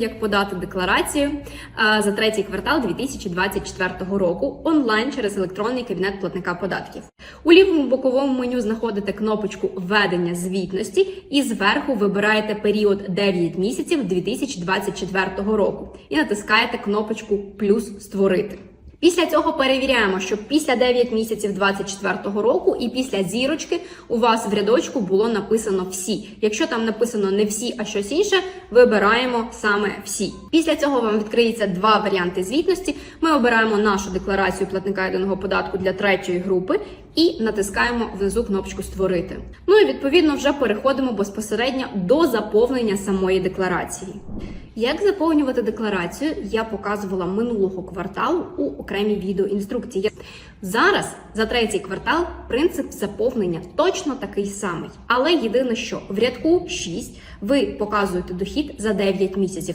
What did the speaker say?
Як подати декларацію за третій квартал 2024 року онлайн через електронний кабінет платника податків. У лівому боковому меню знаходите кнопочку Введення звітності і зверху вибираєте період 9 місяців 2024 року і натискаєте кнопочку Плюс створити. Після цього перевіряємо, щоб після 9 місяців 2024 року і після зірочки у вас в рядочку було написано всі. Якщо там написано не всі, а щось інше, вибираємо саме всі. Після цього вам відкриється два варіанти звітності. Ми обираємо нашу декларацію платника єдиного податку для третьої групи і натискаємо внизу кнопочку Створити. Ну і відповідно вже переходимо безпосередньо до заповнення самої декларації. Як заповнювати декларацію, я показувала минулого кварталу у окремій відеоінструкції. Зараз за третій квартал принцип заповнення точно такий самий. Але єдине, що в рядку 6 ви показуєте дохід за 9 місяців,